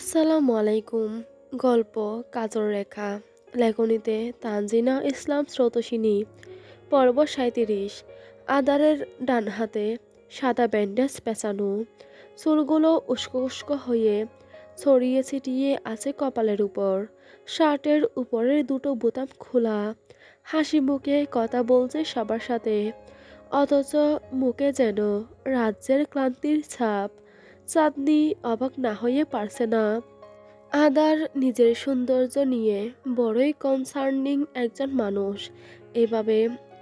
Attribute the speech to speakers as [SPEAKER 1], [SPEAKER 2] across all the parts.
[SPEAKER 1] আসসালামু আলাইকুম। গল্প কাজর রেখা, লেখনীতে তানজিনা ইসলাম স্রোতসিনী, পর্ব সাঁত্রিশ আদারের ডান হাতে সাদা ব্যান্ডেজ পেঁচানো, চুলগুলো উস্কো উস্কো হয়ে ছড়িয়ে ছিটিয়ে আছে কপালের উপর, শার্টের উপরের দুটো বোতাম খোলা, হাসি মুখে কথা বলছে সবার সাথে, অথচ মুখে যেন রাজ্যের ক্লান্তির ছাপ চাঁদনি অবাক না হয়ে পারছে না। আদার নিজের সৌন্দর্য নিয়ে বড়ই কনসার্নিং একজন মানুষ। এভাবে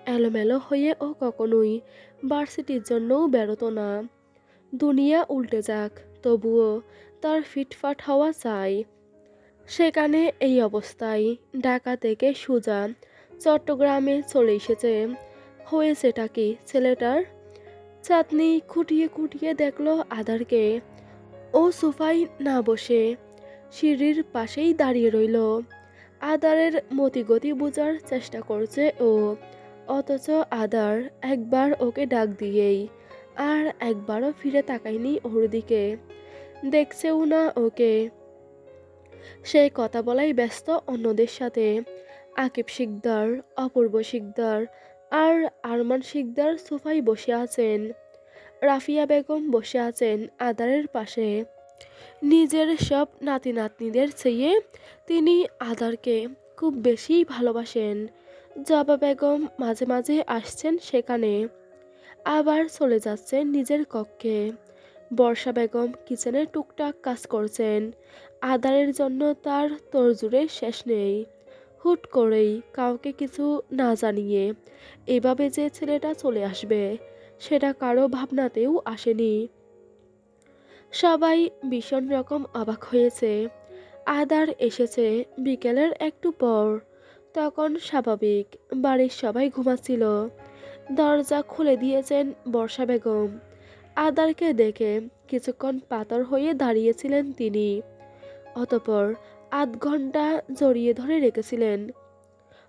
[SPEAKER 1] এলোমেলো হয়ে ও কখনোই ভার্সিটির জন্যও বেরোতো না। দুনিয়া উল্টে যাক, তবুও তার ফিটফাট হওয়া চাই। সেখানে এই অবস্থায় ঢাকা থেকে সুজা চট্টগ্রামে চলে এসেছে। হয়েছেটা কি ছেলেটার? চাঁদনি খুঁটিয়ে খুঁটিয়ে দেখল আদারকে। ও সোফায় না বসে, সিঁড়ির পাশেই দাঁড়িয়ে রইল। আদারের মতিগতি বোঝার চেষ্টা করছে ও, অথচ আদার একবার ওকে ডাক দিয়েই, আর একবারও ফিরে তাকায়নি ওর দিকে। দেখছেও না ওকে। সে কথা বলাই ব্যস্ত অন্যদের সাথে। আকিব শিকদার, অপূর্ব শিকদার আর আরমান শিকদার সোফায় বসে আছেন। রাফিয়া বেগম বসে আছেন আদারের পাশে। নিজের সব নাতি নাতনিদের চেয়ে তিনি আদারকে খুব বেশি ভালোবাসেন। জবা বেগম মাঝে মাঝে আসছেন সেখানে। আবার চলে যাচ্ছেন নিজের কক্ষে। বর্ষা বেগম কিচেনে টুকটাক কাজ করছেন। আদারের জন্য তার তোরজুড়ে শেষ নেই। হুট করেই কাউকে কিছু না জানিয়ে এভাবে যে ছেলেটা চলে আসবে, সেটা কারও ভাবনাতেও আসেনি। সবাই ভীষণ রকম অবাক হয়েছে। আদার এসেছে বিকেলের একটু পর। তখন স্বাভাবিক, বাড়ির সবাই ঘুমাচ্ছিল। দরজা খুলে দিয়েছেন বর্ষা বেগম। আদারকে দেখে কিছুক্ষণ পাতর হয়ে দাঁড়িয়েছিলেন তিনি। অতপর আধ ঘণ্টা জড়িয়ে ধরে রেখেছিলেন।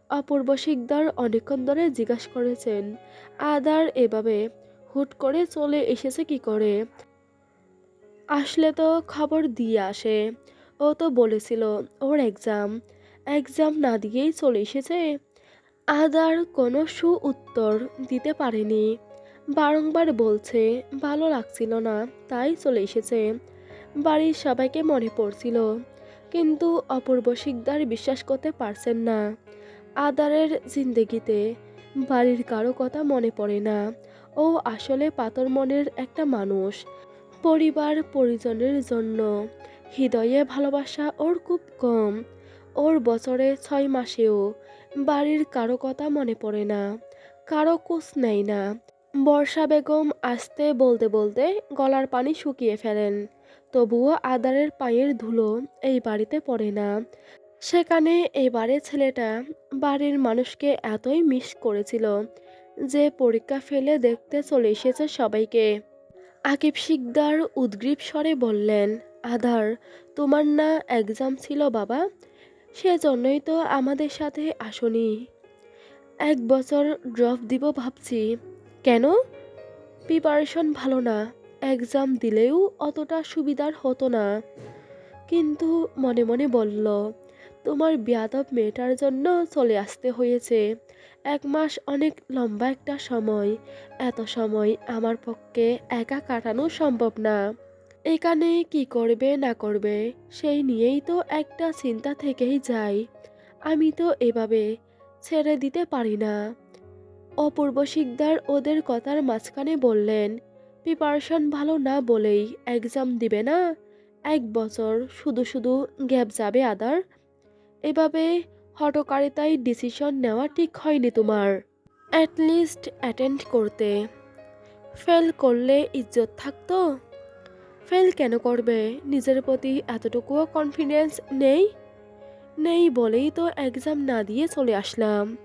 [SPEAKER 1] অপূর্ব শিকদার অনেকক্ষণ ধরে জিজ্ঞাসা করেছেন আদার এভাবে? হুট করে চলে এসেছে কি করে? আসলে তো খবর দিয়ে আসে। ও তো বলেছিল ওর এক্সাম এক্সাম না দিয়েই চলে এসেছে। আদার কোনো সু উত্তর দিতে পারেনি। বারংবার বলছে, ভালো লাগছিল না, তাই চলে এসেছে। বাড়ির সবাইকে মনে পড়ছিল। কিন্তু অপূর্ব শিকদার বিশ্বাস করতে পারছেন না। আদারের জিন্দেগিতে বাড়ির কারও কথা মনে পড়ে না। ও আসলে পাতর মনের একটা মানুষ, পরিবার পরিজনের জন্য। হৃদয়ে ভালোবাসা ওর খুব কম। ওর বছরে ছয় মাসেও বাড়ির কারও কথা মনে পড়ে না, কারও কোচ নেয় না। বর্ষা বেগম আসতে বলতে বলতে গলার পানি শুকিয়ে ফেলেন। তবুও আদারের পায়ের ধুলো এই বাড়িতে পড়ে না। সেখানে এবারে ছেলেটা বাড়ির মানুষকে এতই মিস করেছিল যে পরীক্ষা ফেলে দেখতে চলে এসেছে সবাইকে। আকিব শিকদার উদ্গ্রীব স্বরে বললেন আধার তোমার না এক্সাম ছিল বাবা? সেজন্যই তো আমাদের সাথে আসনি। এক বছর ড্রপ দিব ভাবছি। কেন? প্রিপারেশন ভালো না। এক্সাম দিলেও অতটা সুবিধার হতো না। কিন্তু মনে মনে বলল, তোমার বিয়াদব মেয়েটার জন্য চলে আসতে হয়েছে। এক মাস অনেক লম্বা একটা সময়। এত সময় আমার পক্ষে একা কাটানো সম্ভব না। এখানে কি করবে না করবে, সেই নিয়েই তো একটা চিন্তা থেকেই যায় আমি তো এভাবে ছেড়ে দিতে পারি না। অপূর্ব শিকদার ওদের কথার মাঝখানে বললেন প্রিপারেশন ভালো না বলেই এক্সাম দিবে না? এক বছর শুধু শুধু গ্যাপ যাবে আদার? এভাবে হটকারিতায় ডিসিশন নেওয়া ঠিক হয়নি তোমার। অ্যাটলিস্ট অ্যাটেন্ড করতে। ফেল করলে ইজ্জত থাকতো? ফেল কেন করবে? নিজের প্রতি এতটুকুও কনফিডেন্স নেই? নেই বলেই তো এক্সাম না দিয়ে চলে আসলাম।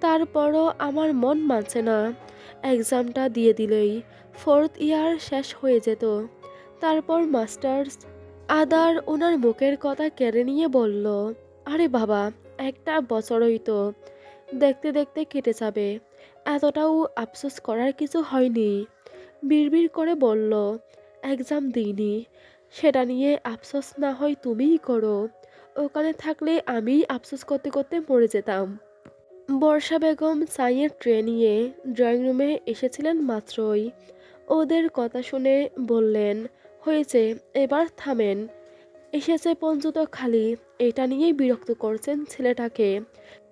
[SPEAKER 1] তারপরও আমার মন মানছে না। এক্সামটা দিয়ে দিলেই ফোর্থ ইয়ার শেষ হয়ে যেত। তারপর মাস্টার্স আদার ওনার মুখের কথা কেড়ে নিয়ে বলল, আরে বাবা, একটা বছরই তো। দেখতে দেখতে কেটে যাবে। এতটাও আফসোস করার কিছু হয়নি। বিড়বিড় করে বলল, এক্সাম দিইনি। সেটা নিয়ে আফসোস না হয় তুমিই করো। ওখানে থাকলে আমিই আফসোস করতে করতে মরে যেতাম। বর্ষা বেগম সাইয়ের ট্রে নিয়ে ড্রয়িং রুমে এসেছিলেন মাত্রই। ওদের কথা শুনে বললেন, হয়েছে, এবার থামেন। এসেছে পঞ্চত খালি, এটা নিয়েই বিরক্ত করছেন ছেলেটাকে।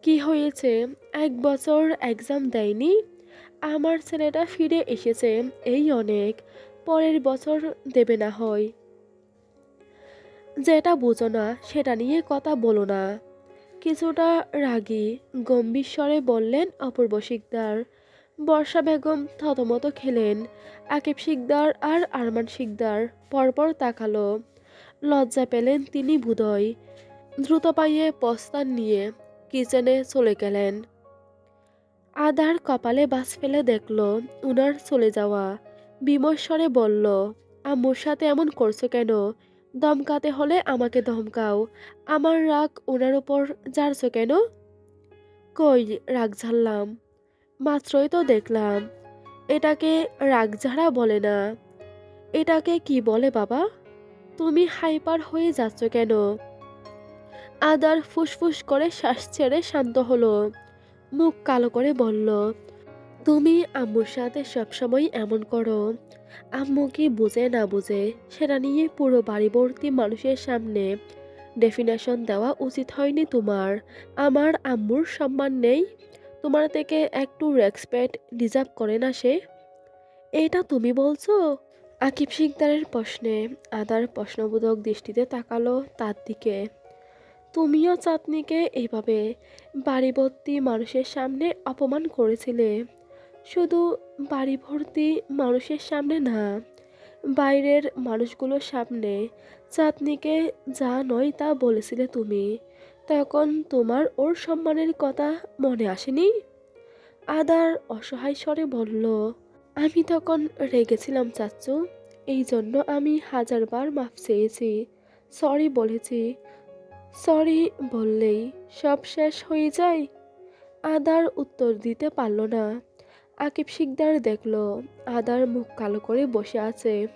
[SPEAKER 1] কি হয়েছে? এক বছর এক্সাম দেয়নি? আমার ছেলেটা ফিরে এসেছে, এই অনেক। পরের বছর দেবে না হয়। যেটা বোঝো না, সেটা নিয়ে কথা বলো না। কিছুটা রাগী, গম্ভীর স্বরে বললেন অপূর্ব শিকদার বর্ষা বেগম থতমত খেলেন। আকিব শিকদার আর আরমান শিকদার পরপর তাকালো। লজ্জা পেলেন তিনি বুধয় দ্রুত পাইয়ে পস্তান নিয়ে কিচেনে চলে গেলেন। আদার কপালে বাস ফেলে দেখল উনার চলে যাওয়া। বিমর্ষরে বলল, আম্মুর সাথে এমন করছ কেন? দমকাতে হলে আমাকে ধমকাও আমার রাগ ওনার ওপর জারছো কেন? কই, রাগ ঝাড়লাম। মাত্রই তো দেখলাম। এটাকে রাগ ঝাড়া বলে না। এটাকে কি বলে বাবা? তুমি হাইপার হয়ে যাচ্ছ কেন? আদার ফুসফুস করে শ্বাস ছেড়ে শান্ত হলো। মুখ কালো করে বলল, তুমি আম্মুর সাথে সবসময় এমন করো। আম্মু কি বুঝে না বুঝে, সেটা নিয়ে পুরো বাড়িবর্তী মানুষের সামনে ডেফিনেশন দেওয়া উচিত হয়নি তোমার। আমার আম্মুর সম্মান নেই তোমার থেকে একটু রেসপেক্ট ডিজার্ভ করে না সে? এটা তুমি বলছো? আকিব শিকদারের প্রশ্নে আদার প্রশ্নবোধক দৃষ্টিতে তাকালো তার দিকে। তুমিও চাঁদনিকে এইভাবে বাড়িভর্তি মানুষের সামনে অপমান করেছিলে। শুধু বাড়ি ভর্তি মানুষের সামনে না, বাইরের মানুষগুলোর সামনে চাঁদনিকে যা নয় তা বলেছিলে তুমি। তখন তোমার ওর সম্মানের কথা মনে আসেনি? আদার অসহায় স্বরে বলল, আমি তখন রেগেছিলাম চাচ্চু এই জন্য আমি হাজারবার মাফ চেয়েছি। সরি বলেছি। সরি বললেই সব শেষ হয়ে যায়? আদার উত্তর দিতে পারল না। আকিব শিকদার দেখল, আদার মুখ কালো করে বসে আছে।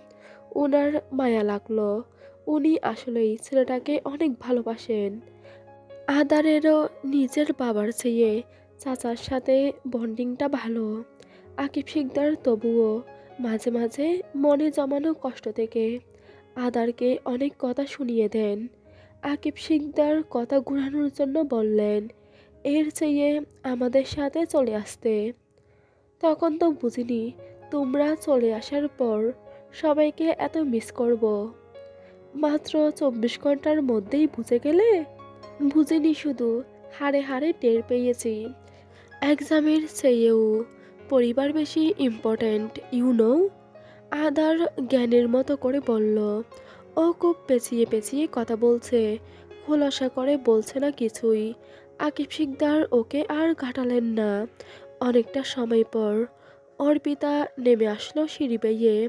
[SPEAKER 1] ওনার মায়া লাগল। উনি আসলেই ছেলেটাকে অনেক ভালোবাসেন। আদারেরও নিজের বাবার চেয়ে চাচার সাথে বন্ডিংটা ভালো। আকিব শিকদার তবুও মাঝে মাঝে মনে জমানো কষ্ট থেকে আদারকে অনেক কথা শুনিয়ে দেন। আকিব শিকদার কথা ঘুরানোর জন্য বললেন, এর চেয়ে আমাদের সাথে চলে আসতে। তখন তো বুঝিনি তোমরা চলে আসার পর সবাইকে এত মিস করব। মাত্র চব্বিশ ঘণ্টার মধ্যেই বুঝে গেলে বুঝিনি শুধু, হাড়ে হাড়ে টের পেয়েছি। এক্সামের চেয়েও পরিবার বেশি ইম্পর্ট্যান্ট ইউ নো আদার জ্ঞানের মতো করে বলল, ও খুব পেঁচিয়ে পেঁচিয়ে কথা বলছে, খোলাসা করে বলছে না কিছুই। আকিব শিকদার ওকে আর ঘাটালেন না। অনেকটা সময় পর অর্পিতা নেমে আসলো সিঁড়ি বেয়ে।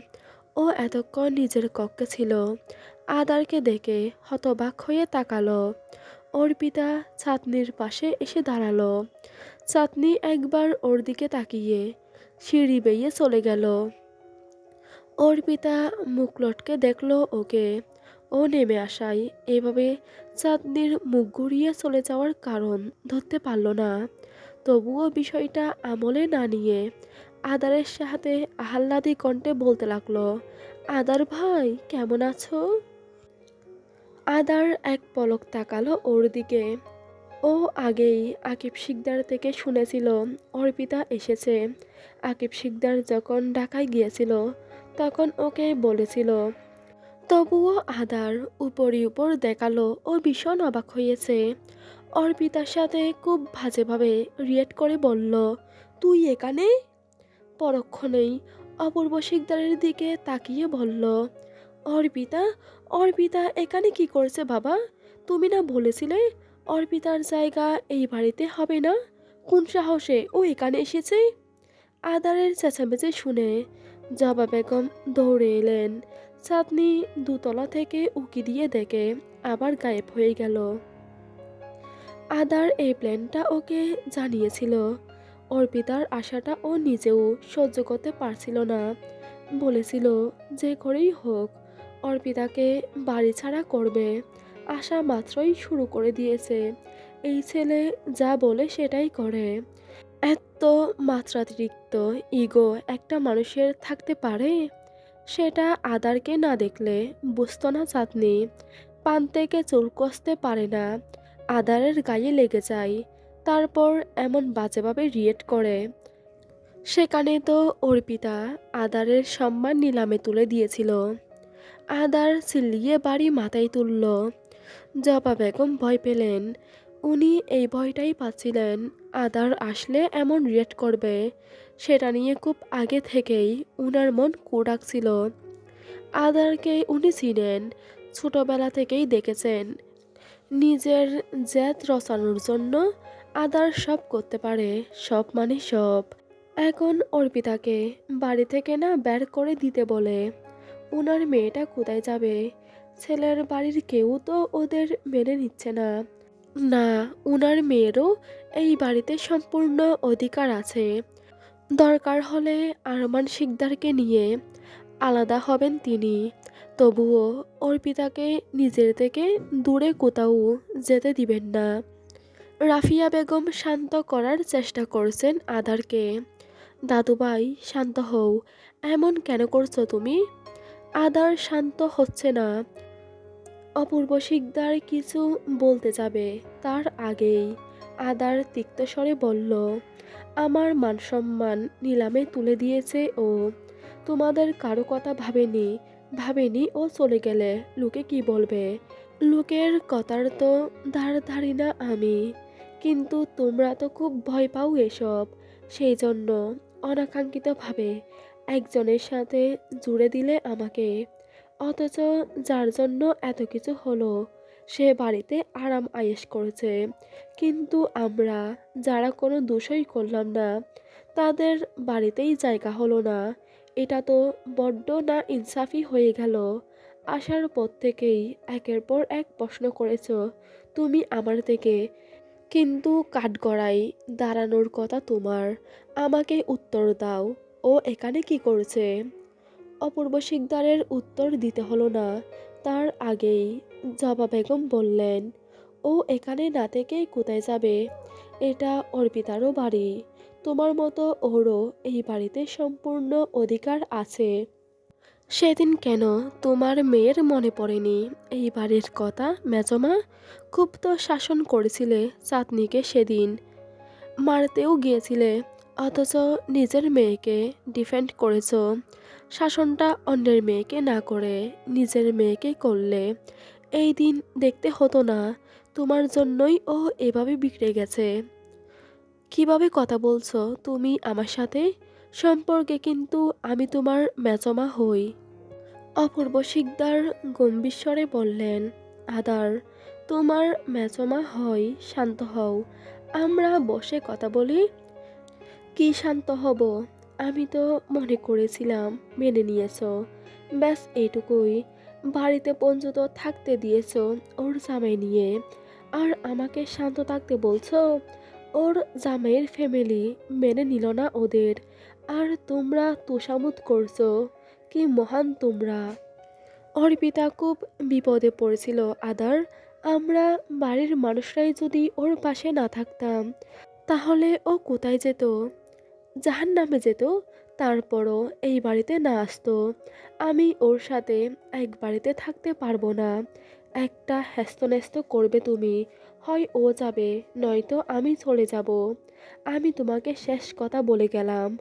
[SPEAKER 1] ও এতক্ষণ নিজের কক্ষে ছিল। আদারকে দেখে হতবাক হয়ে তাকালো। অর্পিতা ছাতনির পাশে এসে দাঁড়াল। চাঁদনি একবার ওর দিকে তাকিয়ে সিঁড়ি বেয়ে চলে গেল। অর্পিতা মুখ লটকে দেখল ওকে। ও নেমে আসায় এভাবে চাঁদনির মুখ ঘুরিয়ে চলে যাওয়ার কারণ ধরতে পারল না। তবুও বিষয়টা আমলে না নিয়ে আদারের সাথে আহ্লাদি কণ্ঠে বলতে লাগল, আদার ভাই, কেমন আছো? আদার এক পলক তাকালো ওর দিকে। ও আগেই আকিব শিকদার থেকে শুনেছিল, অর্পিতা এসেছে। আকিব শিকদার যখন ঢাকায় গিয়েছিল, তখন ওকে বলেছিল, তবুও আদার উপরই উপর দেখাল ও ভীষণ অবাক হয়েছে। অর্পিতার সাথে খুব বাজেভাবে রিয়েক্ট করে বলল, তুই এখানে? পরক্ষণেই অপূর্ব শিকদারের দিকে তাকিয়ে বলল অর্পিতা অর্পিতা, এখানে কি করছে বাবা? তুমি না বলেছিলে অর্পিতার জায়গা এই বাড়িতে হবে না? কোন সাহসে ও এখানে এসেছে? আদারের চেঁচামেচি শুনে জবা বেগম দৌড়ে এলেন। চাঁদনি দুতলা থেকে উকি দিয়ে দেখে আবার গায়েব হয়ে গেল। আদার এই প্ল্যানটা ওকে জানিয়েছিল। অর্পিতার আশাটা ও নিজেও সহ্য করতে পারছিল না। বলেছিল যে করেই হোক অর্পিতাকে বাড়ি ছাড়া করবে। আশা মাত্রই শুরু করে দিয়েছে। এই ছেলে যা বলে সেটাই করে। এত মাত্রাতিরিক্ত ইগো একটা মানুষের থাকতে পারে? সেটা আদারকে না দেখলে বুঝতো না চাঁদনি। পান থেকে চুল কষতে পারে না। আদারের গায়ে লেগে যায়। তারপর এমন বাজেভাবে রিয়েট করে। সেখানে তো অর্পিতা আদারের সম্মান নিলামে তুলে দিয়েছিল। আদার চিল্লিয়ে বাড়ি মাথায় তুলল। জবা বেগম ভয় পেলেন। উনি এই ভয়টাই পাচ্ছিলেন, আদার আসলে এমন রিয়েক্ট করবে। সেটা নিয়ে খুব আগে থেকেই উনার মন কুড়াকছিল আদারকে উনি চিনেন, ছোটবেলা থেকেই দেখেছেন। নিজের জ্যাত রচানোর জন্য আদার সব করতে পারে, সব মানে সব। এখন অর্পিতাকে বাড়ি থেকে না বের করে দিতে বলে। ওনার মেয়েটা কোথায় যাবে? ছেলের বাড়ির কেউ তো ওদের মেনে নিচ্ছে না। না, উনার মেয়েরও এই বাড়িতে সম্পূর্ণ অধিকার আছে। দরকার হলে আরমান শিকদারকে নিয়ে আলাদা হবেন তিনি। তবুও অর্পিতাকে নিজের থেকে দূরে কোথাও যেতে দিবেন না। রাফিয়া বেগম শান্ত করার চেষ্টা করছেন আধারকে দাদুভাই, শান্ত হও। এমন কেন করছ তুমি? আদার শান্ত হচ্ছে না। অপূর্ব শিকদার কিছু বলতে যাবে। তার আগেই আদার তিক্ত স্বরে বলল, আমার মান সম্মান নিলামে তুলে দিয়েছে ও। তোমাদের কারও কথা ভাবেনি ভাবেনি ও চলে গেলে লোকে কি বলবে? লোকের কথার তো ধার ধারি না আমি। কিন্তু তোমরা তো খুব ভয় পাও এসব। সেই জন্য অনাকাঙ্ক্ষিতভাবে একজনের সাথে জুড়ে দিলে আমাকে। অথচ যার জন্য এত কিছু হলো, সে বাড়িতে আরাম আয়েশ করেছে। কিন্তু আমরা যারা কোনো দোষই করলাম না, তাদের বাড়িতেই জায়গা হলো না। এটা তো বড্ড না ইনসাফি হয়ে গেল। আসার পর থেকেই একের পর এক প্রশ্ন করেছ, তুমি আমার থেকে? কিন্তু কাঠগড়াই দাঁড়ানোর কথা তোমার। আমাকে উত্তর দাও। ও এখানে কি করছে? অপূর্ব শিকদারের উত্তর দিতে হলো না। তার আগেই জবা বেগম বললেন, ও এখানে না থেকে কোথায় যাবে? এটা অর্পিতারও বাড়ি। তোমার মতো ওরও এই বাড়িতে সম্পূর্ণ অধিকার আছে। সেদিন কেন তোমার মেয়ের মনে পড়েনি এই বাড়ির কথা, মেজমা? খুব তো শাসন করেছিলে চাঁদনিকে সেদিন। মারতেও গিয়েছিলে। অথচ নিজের মেয়েকে ডিফেন্ড করেছ। শাসনটা অন্যের মেয়েকে না করে নিজের মেয়েকে করলে এই দিন দেখতে হতো না, তোমার জন্যই ও এভাবে বিগড়ে গেছে। কীভাবে কথা বলছো তুমি আমার সাথে? সম্পর্কে কিন্তু আমি তোমার মেচমা হই। অপূর্ব শিকদার গম্ভীরস্বরে বললেন, আদার, তোমার মেচমা হয় শান্ত হও। আমরা বসে কথা বলি কি শান্ত হব? আমি তো মনে করেছিলাম, মেনে নিয়েছ। ব্যাস, এইটুকুই। বাড়িতে পর্যন্ত থাকতে দিয়েছ ওর জামাই নিয়ে। আর আমাকে শান্ত থাকতে বলছো? ওর জামাইয়ের ফ্যামিলি মেনে নিল না ওদের। আর তোমরা তোষামুত করছ। কি মহান তোমরা। অর্পিতা খুব বিপদে পড়েছিল আদার। আমরা বাড়ির মানুষরাই যদি ওর পাশে না থাকতাম, তাহলে ও কোথায় যেত? জাহান নামে যেত, তারপরও এই বাড়িতে না আসতো। আমি ওর সাথে এক বাড়িতে থাকতে পারব না। একটা হ্যাস্তন্যস্ত করবে তুমি। হয় ও যাবে, নয়তো আমি চলে যাব। আমি তোমাকে শেষ কথা বলে গেলাম।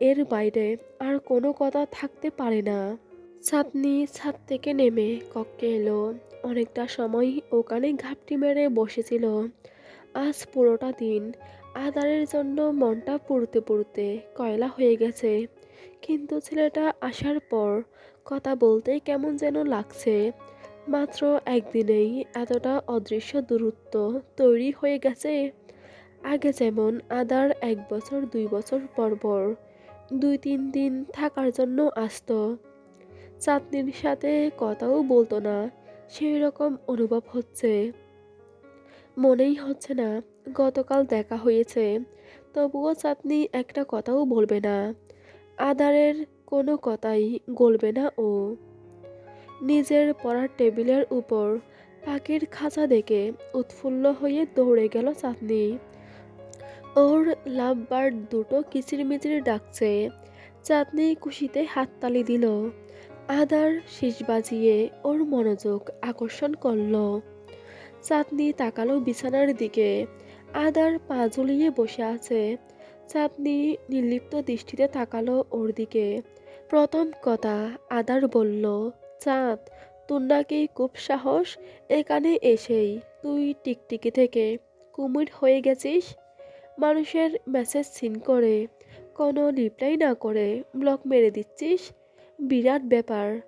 [SPEAKER 1] এর বাইরে আর কোনো কথা থাকতে পারে না। ছাতনি ছাদ থেকে নেমে কক্ষে এলো। অনেকটা সময় ওখানে ঘাপটি মেরে বসেছিল। আজ পুরোটা দিন আদারের জন্য মনটা পড়তে পুড়তে কয়লা হয়ে গেছে। কিন্তু ছেলেটা আসার পর কথা বলতে কেমন যেন লাগছে। মাত্র একদিনেই এতটা অদৃশ্য দূরত্ব তৈরি হয়ে গেছে। আগে যেমন আদার এক বছর, দুই বছর পর পর দুই, তিন দিন থাকার জন্য আসতো। চাঁদনির সাথে কথাও বলতো না, সেই রকম অনুভব হচ্ছে। মনেই হচ্ছে না, গতকাল দেখা হয়েছে। তবুও চাঁদনি একটা কথাও বলবে না। আদারের কোনো কথাই গলবে না ও। নিজের পড়ার টেবিলের উপর পাখির খাঁচা দেখে উৎফুল্ল হয়ে দৌড়ে গেল চাঁদনি। ওর লাভ বার্ড দুটো কিচিরমিচির ডাকছে। চাঁদনি খুশিতে হাততালি দিল। আদার শীষ বাজিয়ে ওর মনোযোগ আকর্ষণ করল। চাঁদনি তাকালো বিছানার দিকে। আদার পা ঝুলিয়ে বসে আছে। চাঁদনি নির্লিপ্ত দৃষ্টিতে তাকালো ওর দিকে। প্রথম কথা, আদার বলল, চাঁদ, তোর নাকি খুব সাহস? এখানে এসেই, তুই টিকটিকি থেকে কুমির হয়ে গেছিস? মানুষের মেসেজ সিন করে। কোনো রিপ্লাই না করে, ব্লক মেরে দিচ্ছিস? বিরাট ব্যাপার।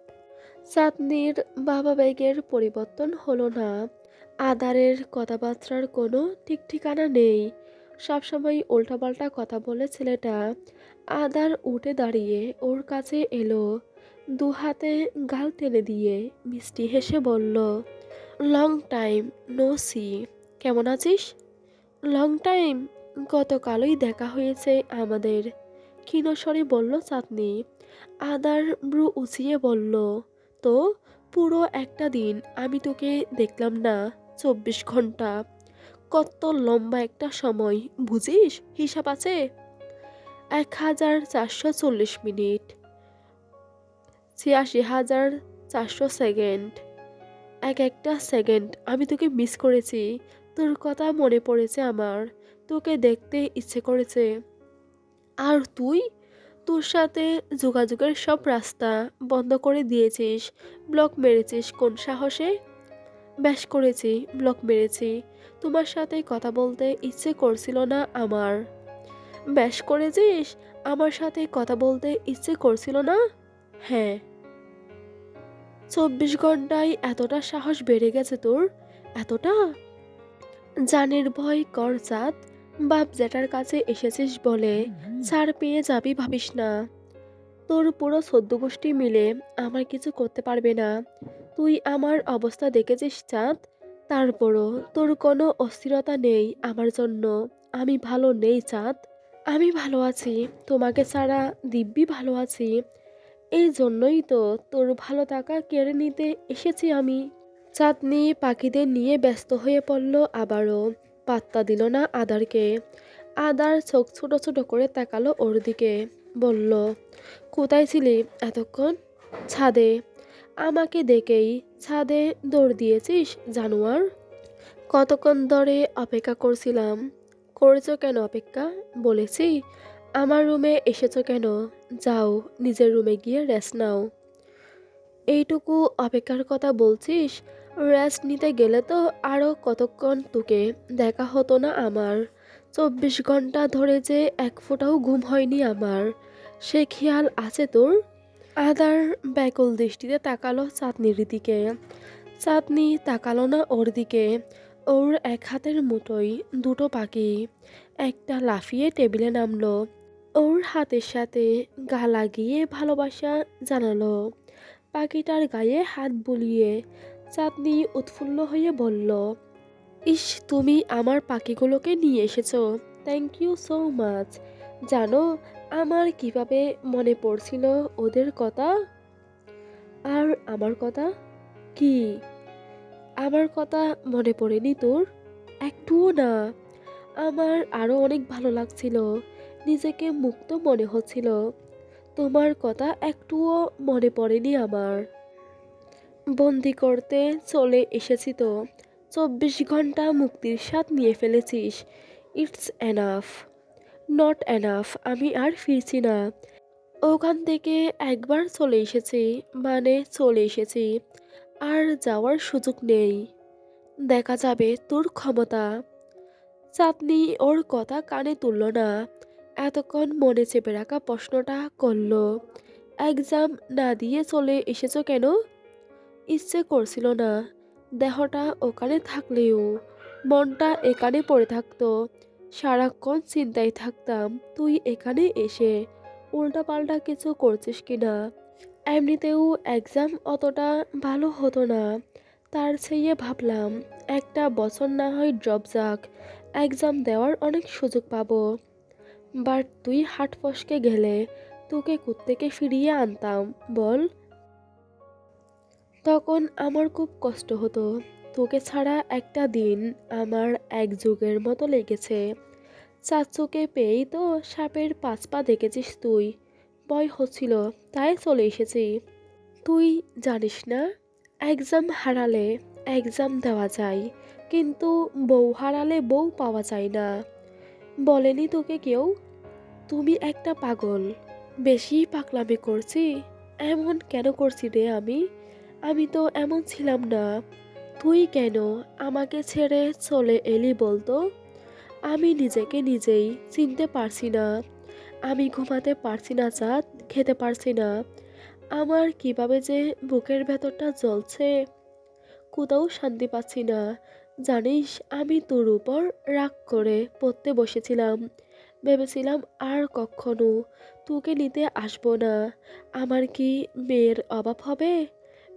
[SPEAKER 1] চাঁদনির বাবা ব্যাগের পরিবর্তন হলো না। আদারের কথাবার্তার কোনো ঠিক ঠিকানা নেই। সবসময় উল্টাপাল্টা কথা বলে ছেলেটা আদার উঠে দাঁড়িয়ে ওর কাছে এলো, দু হাতে গাল টেনে দিয়ে মিষ্টি হেসে বলল লং টাইম নো সি কেমন আছিস? লং টাইম গতকালই দেখা হয়েছে আমাদের, ক্ষীণস্বরে বলল চাঁদনি। আদার ব্রু উঁচিয়ে বলল, তো পুরো একটা দিন আমি তোকে দেখলাম না। চব্বিশ ঘণ্টা। কত লম্বা একটা সময়, বুঝিস? হিসাব আছে? এক হাজার চারশো চল্লিশ মিনিট। ছিয়াশি হাজার চারশো সেকেন্ড। এক একটা সেকেন্ড। আমি তোকে মিস করেছি। তোর কথা মনে পড়েছে আমার। তোকে দেখতে ইচ্ছে করেছে। আর তুই? তোর সাথে যোগাযোগের সব রাস্তা বন্ধ করে দিয়েছিস। ব্লক মেরেছিস কোন সাহসে? ব্যাস করেছি ব্লক মেরেছি তোমার সাথে কথা বলতে ইচ্ছে করছিল না আমার। ব্যাস করেছিস? আমার সাথে কথা বলতে ইচ্ছে করছিল না? হ্যাঁ। চব্বিশ ঘন্টায় এতটা সাহস বেড়ে গেছে তোর? এতটা? জানের ভয় কর চাঁদ, বাপ জ্যাঠার কাছে এসেছিস বলে ছাড় পেয়ে যাবি ভাবিস না। তোর পুরো সদ্য গোষ্ঠী মিলে আমার কিছু করতে পারবে না। তুই আমার অবস্থা দেখেছিস চাঁদ? তারপরও তোর কোনো অস্থিরতা নেই আমার জন্য। আমি ভালো নেই চাঁদ। আমি ভালো আছি, তোমাকে ছাড়া দিব্যি ভালো আছি। এই জন্যই তো তোর ভালো থাকা কেড়ে নিতে এসেছি আমি। চাঁদনি পাখিদের নিয়ে ব্যস্ত হয়ে পড়ল আবারও। পাত্তা দিল না আদারকে। আদার চোখ ছোট ছোট করে তাকালো ওর দিকে। বলল, কোথায় ছিলি এতক্ষণ? ছাদে। আমাকে দেখেই ছাদে দৌড় দিয়েছিস, জানোয়ার। কতক্ষণ ধরে অপেক্ষা করছিলাম। করেছ কেন অপেক্ষা? বলেছি, আমার রুমে এসেছ কেন? যাও, নিজের রুমে গিয়ে রেস্ট নাও। এইটুকু অপেক্ষার কথা বলছিস রেস্ট নিতে গেলে তো আরও কতক্ষণ তোকে দেখা হতো না আমার। চব্বিশ ঘণ্টা ধরে যে এক ফোঁটাও ঘুম হয়নি আমার। সে খেয়াল আছে তোর? আদার ব্যাকুল দৃষ্টিতে তাকালো চাঁদনির দিকে চাঁদনি তাকালো না ওর দিকে। ওর এক হাতের মুঠোই দুটো পাখি। একটা লাফিয়ে টেবিলে নামলো। ওর হাতের সাথে গা লাগিয়ে ভালোবাসা জানালো। পাখিটার গায়ে হাত বুলিয়ে চাঁদনি উৎফুল্ল হয়ে বলল, ইস, তুমি আমার পাখিগুলোকে নিয়ে এসেছ। থ্যাংক ইউ সো মাচ জানো আমার কীভাবে মনে পড়ছিল ওদের কথা? আর আমার কথা? কি? আমার কথা মনে পড়েনি তোর? একটুও না। আমার আরও অনেক ভালো লাগছিল। নিজেকে মুক্ত মনে হচ্ছিল। তোমার কথা একটুও মনে পড়েনি আমার। বন্দি করতে চলে এসেছি তো। চব্বিশ ঘণ্টা মুক্তির স্বাদ নিয়ে ফেলেছিস। It's enough. নট অ্যানাফ আমি আর ফিরছি না। ওখান থেকে একবার চলে এসেছি মানে চলে এসেছি। আর যাওয়ার সুযোগ নেই। দেখা যাবে তোর ক্ষমতা। চাঁদনি ওর কথা কানে তুলল না। এতক্ষণ মনে চেপে রাখা প্রশ্নটা করল এক্সাম না দিয়ে চলে এসেছ কেন? ইচ্ছে করছিল না। দেহটা ওখানে থাকলেও, মনটা এখানে পড়ে থাকতো। সারাক্ষণ চিন্তায় থাকতাম, তুই এখানে এসে উল্টাপাল্টা কিছু করছিস কি না? এমনিতেও এক্সাম অতটা ভালো হতো না। তার চেয়ে ভাবলাম, একটা বছর না হয় ড্রপ যাক এক্সাম দেওয়ার অনেক সুযোগ পাবো। বাট তুই হাট ফসকে গেলে তোকে কুত্তেকে ফিরিয়ে আনতাম, বল? তখন আমার খুব কষ্ট হতো। তোকে ছাড়া একটা দিন আমার এক যুগের মতো লেগেছে। চাচুকে পেয়েই তো সাপের পাঁচ পা দেখেছিস তুই। ভয় হচ্ছিল, তাই চলে এসেছি। তুই জানিস না এক্সাম হারালে এক্সাম দেওয়া যায়, কিন্তু বউ হারালে বউ পাওয়া যায় না। বলেনি তোকে কেউ? তুমি একটা পাগল, বেশি পাগলামি করছি? এমন কেন করছি রে আমি? আমি তো এমন ছিলাম না। তুই কেন আমাকে ছেড়ে চলে এলি বলতো? আমি নিজেকে নিজেই চিনতে পারছি না। আমি ঘুমাতে পারছি না, চাঁদ। খেতে পারছি না। আমার কীভাবে যে বুকের ভেতরটা জ্বলছে, কোথাও শান্তি পাচ্ছি না। জানিস, আমি তোর উপর রাগ করে পড়তে বসেছিলাম। ভেবেছিলাম আর কখনো তোকে নিতে আসব না। আমার কি মেয়ের অভাব হবে?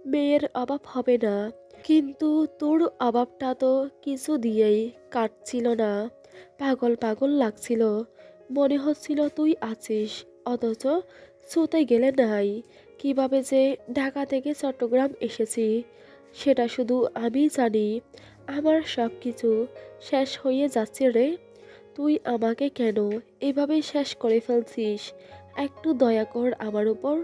[SPEAKER 1] মেয়ের অভাব হবে না। কিন্তু তোর অভাবটা তো কিছু দিয়েই কাটছিল না। পাগল পাগল লাগছিল। মনে হচ্ছিল তুই আছিস, অথচ ছুতে গেলে নাই। কীভাবে যে ঢাকা থেকে চট্টগ্রাম এসেছি, সেটা শুধু আমি জানি। আমার সব কিছু শেষ হয়ে যাচ্ছে রে। তুই আমাকে কেন এভাবে শেষ করে ফেলছিস? একটু দয়া কর আমার উপর।